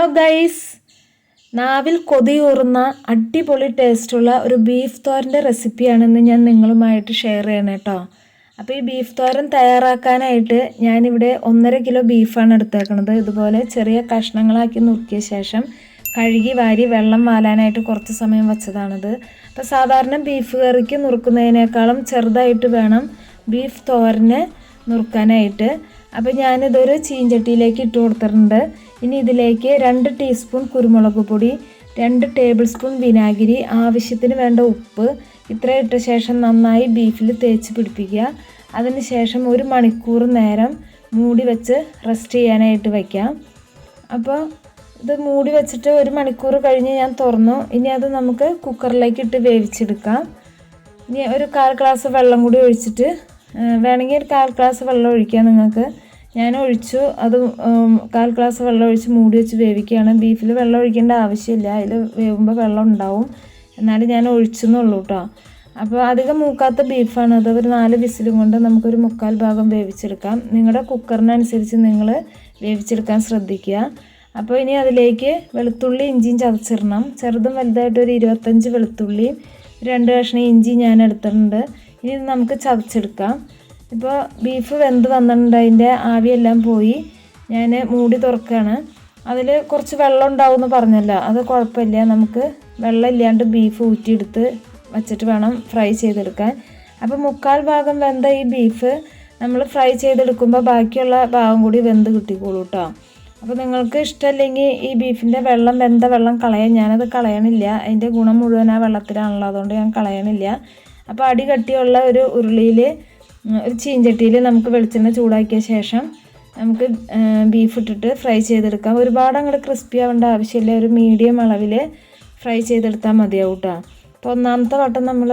Hello guys നാവിൽ കൊതിയൂറുന്ന അടിപൊളി ടേസ്റ്റുള്ള ഒരു ബീഫ് തോരന്റെ റെസിപ്പിയാണെന്ന് ഞാൻ നിങ്ങളുമായിട്ട് ഷെയർ ചെയ്യണം കേട്ടോ അപ്പോൾ ഈ ബീഫ് തോരൻ തയ്യാറാക്കാനായിട്ട് ഞാനിവിടെ ഒന്നര കിലോ ബീഫാണ് എടുത്തേക്കുന്നത് ഇതുപോലെ ചെറിയ കഷ്ണങ്ങളാക്കി നുറുക്കിയ ശേഷം കഴുകി വാരി വെള്ളം വാലാനായിട്ട് കുറച്ച് സമയം വെച്ചതാണിത്. അപ്പോൾ സാധാരണ ബീഫ് കറിക്ക് നുറുക്കുന്നതിനേക്കാളും ചെറുതായിട്ട് വേണം ബീഫ് തോരന് നുറുക്കാനായിട്ട്. അപ്പോൾ ഞാനിതൊരു ചീഞ്ചട്ടിയിലേക്ക് ഇട്ട് കൊടുത്തിട്ടുണ്ട്. ഇനി ഇതിലേക്ക് രണ്ട് ടീസ്പൂൺ കുരുമുളക് പൊടി രണ്ട് ടേബിൾ സ്പൂൺ വിനാഗിരി ആവശ്യത്തിന് വേണ്ട ഉപ്പ് ഇത്ര ഇട്ട ശേഷം നന്നായി ബീഫിൽ തേച്ച് പിടിപ്പിക്കുക. അതിന് ശേഷം ഒരു മണിക്കൂർ നേരം മൂടി വെച്ച് റെസ്റ്റ് ചെയ്യാനായിട്ട് വയ്ക്കാം അപ്പോൾ ഇത് മൂടി വെച്ചിട്ട് ഒരു മണിക്കൂർ കഴിഞ്ഞ് ഞാൻ തുറന്നു. ഇനി അത് നമുക്ക് കുക്കറിലേക്ക് ഇട്ട് വേവിച്ചെടുക്കാം. ഇനി ഒരു കാൽ ഗ്ലാസ് വെള്ളം കൂടി ഒഴിച്ചിട്ട് വേണമെങ്കിൽ ഒരു കാൽ ഗ്ലാസ് വെള്ളം ഒഴിക്കാം നിങ്ങൾക്ക്. ഞാൻ ഒഴിച്ചു. അത് കാൽ ഗ്ലാസ് വെള്ളം ഒഴിച്ച് മൂടി വെച്ച് വേവിക്കുകയാണ്. ബീഫിൽ വെള്ളം ഒഴിക്കേണ്ട ആവശ്യമില്ല. അതിൽ വേവുമ്പോൾ വെള്ളം ഉണ്ടാവും. എന്നാലും ഞാൻ ഒഴിച്ചെന്നുള്ളൂ കേട്ടോ അപ്പോൾ അധികം മൂക്കാത്ത ബീഫാണ്. അത് ഒരു നാല് വിസിലും കൊണ്ട് നമുക്കൊരു മുക്കാൽ ഭാഗം വേവിച്ചെടുക്കാം. നിങ്ങളുടെ കുക്കറിനനുസരിച്ച് നിങ്ങൾ വേവിച്ചെടുക്കാൻ ശ്രദ്ധിക്കുക. അപ്പോൾ ഇനി അതിലേക്ക് വെളുത്തുള്ളി ഇഞ്ചിയും ചതച്ചിടണം. ചെറുതും വലുതായിട്ട് ഒരു ഇരുപത്തഞ്ച് വെളുത്തുള്ളിയും രണ്ട് കഷ്ണം ഇഞ്ചി ഞാൻ എടുത്തിട്ടുണ്ട്. ഇനി നമുക്ക് ചതച്ചെടുക്കാം. ഇപ്പോൾ ബീഫ് വെന്ത് വന്നിട്ടുണ്ട്. അതിന്റെ ആവിയെല്ലാം പോയി. ഞാൻ മൂടി തുറക്കുകയാണ് അതിൽ കുറച്ച് വെള്ളം ഉണ്ടാവും എന്ന് പറഞ്ഞല്ലോ. അത് കുഴപ്പമില്ല. നമുക്ക് വെള്ളം ഇല്ലാണ്ട് ബീഫ് ഊറ്റിയെടുത്ത് വച്ചിട്ട് വേണം ഫ്രൈ ചെയ്തെടുക്കാൻ. അപ്പോൾ മുക്കാൽ ഭാഗം വെന്ത ഈ ബീഫ് നമ്മൾ ഫ്രൈ ചെയ്തെടുക്കുമ്പോൾ ബാക്കിയുള്ള ഭാഗം കൂടി വെന്ത് കിട്ടിക്കോളൂ കേട്ടോ അപ്പോൾ നിങ്ങൾക്ക് ഇഷ്ടമല്ലെങ്കിൽ ഈ ബീഫിന്റെ വെള്ളം വെന്ത വെള്ളം കളയാൻ ഞാനത് കളയണില്ല. അതിന്റെ ഗുണം മുഴുവൻ ആ വെള്ളത്തിലാണല്ലോ. അതുകൊണ്ട് ഞാൻ കളയണില്ല. അപ്പോൾ അടി കട്ടിയുള്ള ഒരു ഉരുളിയിൽ ഒരു ചീഞ്ചട്ടിയിൽ നമുക്ക് വെളിച്ചെണ്ണ ചൂടാക്കിയ ശേഷം നമുക്ക് ബീഫ് ഇട്ടിട്ട് ഫ്രൈ ചെയ്തെടുക്കാം. ഒരുപാട് അങ്ങോട്ട് ക്രിസ്പി ആവേണ്ട ആവശ്യമില്ല. ഒരു മീഡിയം അളവിൽ ഫ്രൈ ചെയ്തെടുത്താൽ മതിയാവും കേട്ടോ അപ്പോൾ ഒന്നാമത്തെ വട്ടം നമ്മൾ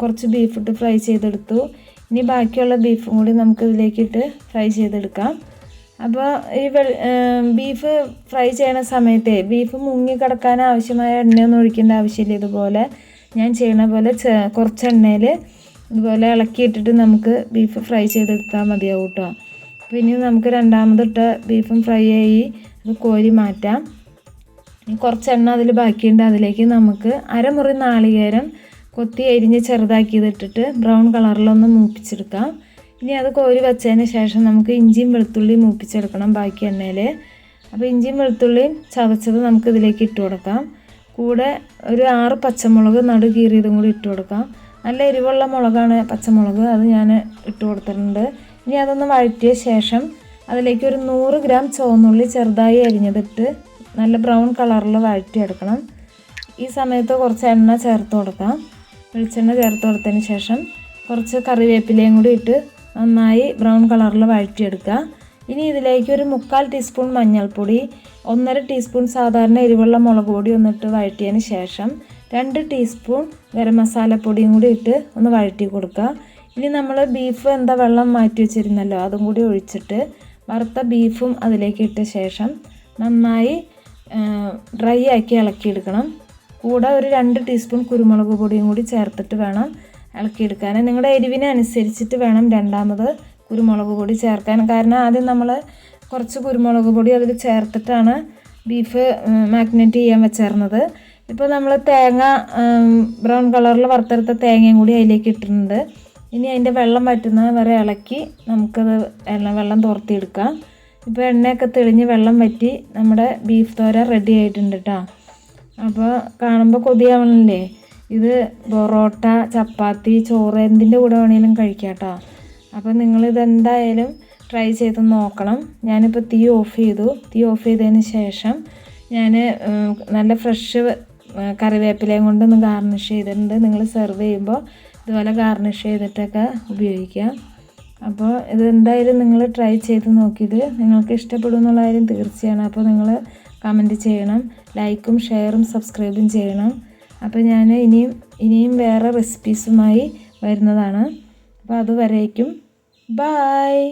കുറച്ച് ബീഫ് ഇട്ട് ഫ്രൈ ചെയ്തെടുത്തു. ഇനി ബാക്കിയുള്ള ബീഫും കൂടി നമുക്ക് ഇതിലേക്കിട്ട് ഫ്രൈ ചെയ്തെടുക്കാം. അപ്പോൾ ഈ ബീഫ് ഫ്രൈ ചെയ്യണ സമയത്തെ ബീഫ് മുങ്ങി കിടക്കാൻ ആവശ്യമായ എണ്ണയൊന്നും ഒഴിക്കേണ്ട ആവശ്യമില്ല ഇതുപോലെ. ഞാൻ ചെയ്യണ പോലെ കുറച്ച് എണ്ണയിൽ ഇതുപോലെ ഇളക്കിയിട്ടിട്ട് നമുക്ക് ബീഫ് ഫ്രൈ ചെയ്തെടുത്താൽ മതിയാവും കേട്ടോ പിന്നെ നമുക്ക് രണ്ടാമതിട്ട ബീഫും ഫ്രൈ ആയി അത് കോരി മാറ്റാം. കുറച്ച് എണ്ണ അതിൽ ബാക്കിയുണ്ട്. അതിലേക്ക് നമുക്ക് അരമുറി നാളികേരം കൊത്തി അരിഞ്ഞ് ചെറുതാക്കിയതിട്ടിട്ട് ബ്രൗൺ കളറിലൊന്ന് മൂപ്പിച്ചെടുക്കാം. ഇനി അത് കോരി വെച്ചതിന് ശേഷം നമുക്ക് ഇഞ്ചിയും വെളുത്തുള്ളിയും മൂപ്പിച്ചെടുക്കണം ബാക്കി എണ്ണയിൽ അപ്പോൾ ഇഞ്ചിയും വെളുത്തുള്ളിയും ചതച്ചത് നമുക്ക് ഇതിലേക്ക് ഇട്ട് കൊടുക്കാം. കൂടെ ഒരു ആറ് പച്ചമുളക് നടു കീറിയതും കൂടി ഇട്ട് കൊടുക്കാം. നല്ല എരിവുള്ള മുളകാണ് പച്ചമുളക് അത് ഞാൻ ഇട്ട് കൊടുത്തിട്ടുണ്ട്. ഇനി അതൊന്ന് വഴറ്റിയ ശേഷം അതിലേക്ക് ഒരു നൂറ് ഗ്രാം ചുവന്നുള്ളി ചെറുതായി അരിഞ്ഞതിട്ട് നല്ല ബ്രൗൺ കളറിൽ വഴറ്റിയെടുക്കണം. ഈ സമയത്ത് കുറച്ച് എണ്ണ ചേർത്ത് കൊടുക്കാം. വെളിച്ചെണ്ണ ചേർത്ത് കൊടുത്തതിന് ശേഷം കുറച്ച് കറിവേപ്പിലയും കൂടി ഇട്ട് നന്നായി ബ്രൗൺ കളറിൽ വഴറ്റിയെടുക്കുക. ഇനി ഇതിലേക്ക് ഒരു മുക്കാൽ ടീസ്പൂൺ മഞ്ഞൾപ്പൊടി ഒന്നര ടീസ്പൂൺ സാധാരണ എരിവുള്ള മുളക് പൊടി ഒന്നിട്ട് വഴറ്റിയതിന് ശേഷം രണ്ട് ടീസ്പൂൺ ഗരം മസാലപ്പൊടിയും കൂടി ഇട്ട് ഒന്ന് വഴറ്റി കൊടുക്കുക. ഇനി നമ്മൾ ബീഫ് എന്താ വെള്ളം മാറ്റി വെച്ചിരുന്നല്ലോ അതും കൂടി ഒഴിച്ചിട്ട് വറുത്ത ബീഫും അതിലേക്ക് ഇട്ട ശേഷം നന്നായി ഡ്രൈ ആക്കി ഇളക്കിയെടുക്കണം. കൂടെ ഒരു രണ്ട് ടീസ്പൂൺ കുരുമുളക് പൊടിയും കൂടി ചേർത്തിട്ട് വേണം ഇളക്കിയെടുക്കാൻ നിങ്ങളുടെ എരിവിനനുസരിച്ചിട്ട് വേണം രണ്ടാമത് കുരുമുളക് പൊടി ചേർക്കാൻ കാരണം ആദ്യം നമ്മൾ കുറച്ച് കുരുമുളക് പൊടി അതിൽ ചേർത്തിട്ടാണ് ബീഫ് മാഗ്നേറ്റ് ചെയ്യാൻ വെച്ചിരുന്നത് ഇപ്പോൾ നമ്മൾ തേങ്ങ ബ്രൗൺ കളറിൽ വറുത്തെടുത്ത തേങ്ങയും കൂടി അതിലേക്ക് ഇട്ടിട്ടുണ്ട്. ഇനി അതിന്റെ വെള്ളം വറ്റുന്നത് വരെ ഇളക്കി നമുക്കത് എണ്ണ വെള്ളം തോർത്തിയെടുക്കാം. ഇപ്പോൾ എണ്ണയൊക്കെ തെളിഞ്ഞ് വെള്ളം വറ്റി നമ്മുടെ ബീഫ് തോര റെഡി ആയിട്ടുണ്ട് കേട്ടോ അപ്പോൾ കാണുമ്പോൾ കൊതിയാവണല്ലേ? ഇത് പൊറോട്ട ചപ്പാത്തി ചോറ് എന്തിന്റെ കൂടെ വേണമെങ്കിലും കഴിക്കാം കേട്ടോ അപ്പോൾ നിങ്ങളിതെന്തായാലും ട്രൈ ചെയ്ത് നോക്കണം. ഞാനിപ്പോൾ തീ ഓഫ് ചെയ്തു. തീ ഓഫ് ചെയ്തതിന് ശേഷം ഞാൻ നല്ല ഫ്രഷ് കറിവേപ്പിലയും കൊണ്ടൊന്ന് ഗാർണിഷ് ചെയ്തിട്ടുണ്ട്. നിങ്ങൾ സെർവ് ചെയ്യുമ്പോൾ ഇതുപോലെ ഗാർണിഷ് ചെയ്തിട്ടൊക്കെ ഉപയോഗിക്കാം അപ്പോൾ ഇത് എന്തായാലും നിങ്ങൾ ട്രൈ ചെയ്ത് നോക്കിയത് നിങ്ങൾക്ക് ഇഷ്ടപ്പെടും എന്നുള്ള കാര്യം തീർച്ചയാണ്. അപ്പോൾ നിങ്ങൾ കമന്റ് ചെയ്യണം. ലൈക്കും ഷെയറും സബ്സ്ക്രൈബും ചെയ്യണം. അപ്പോൾ ഞാൻ ഇനിയും ഇനിയും വേറെ റെസിപ്പീസുമായി വരുന്നതാണ്. അപ്പോൾ അതുവരേക്കും. ബായ്